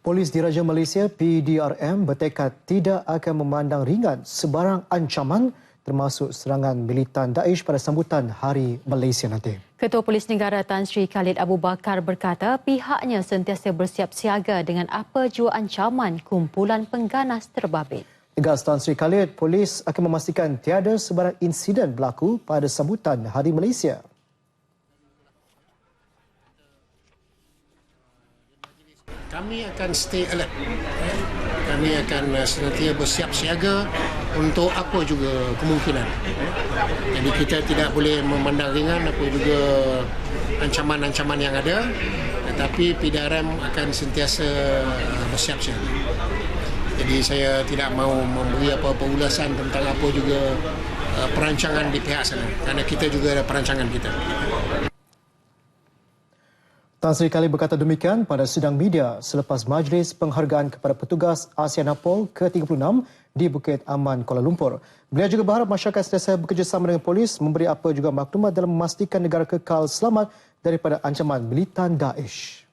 Polis Diraja Malaysia PDRM bertekad tidak akan memandang ringan sebarang ancaman termasuk serangan militan Daesh pada sambutan Hari Malaysia nanti. Ketua Polis Negara Tan Sri Khalid Abu Bakar berkata pihaknya sentiasa bersiap siaga dengan apa jua ancaman kumpulan pengganas terbabit. Tegas Tan Sri Khalid, polis akan memastikan tiada sebarang insiden berlaku pada sambutan Hari Malaysia. Kami akan stay alert. eh. Kami akan uh, senantiasa bersiap siaga untuk apa juga kemungkinan. eh. Jadi kita tidak boleh memandang ringan apa juga ancaman-ancaman yang ada tetapi PDRM akan sentiasa bersiap siaga. Jadi saya tidak mahu memberi apa-apa ulasan tentang apa juga perancangan di pihak sana kerana kita juga ada perancangan kita. Tan Sri Khalid berkata demikian pada sidang media selepas majlis penghargaan kepada petugas ASEANAPOL ke-36 di Bukit Aman, Kuala Lumpur. Beliau juga berharap masyarakat sentiasa bekerjasama dengan polis memberi apa juga maklumat dalam memastikan negara kekal selamat daripada ancaman militan Daesh.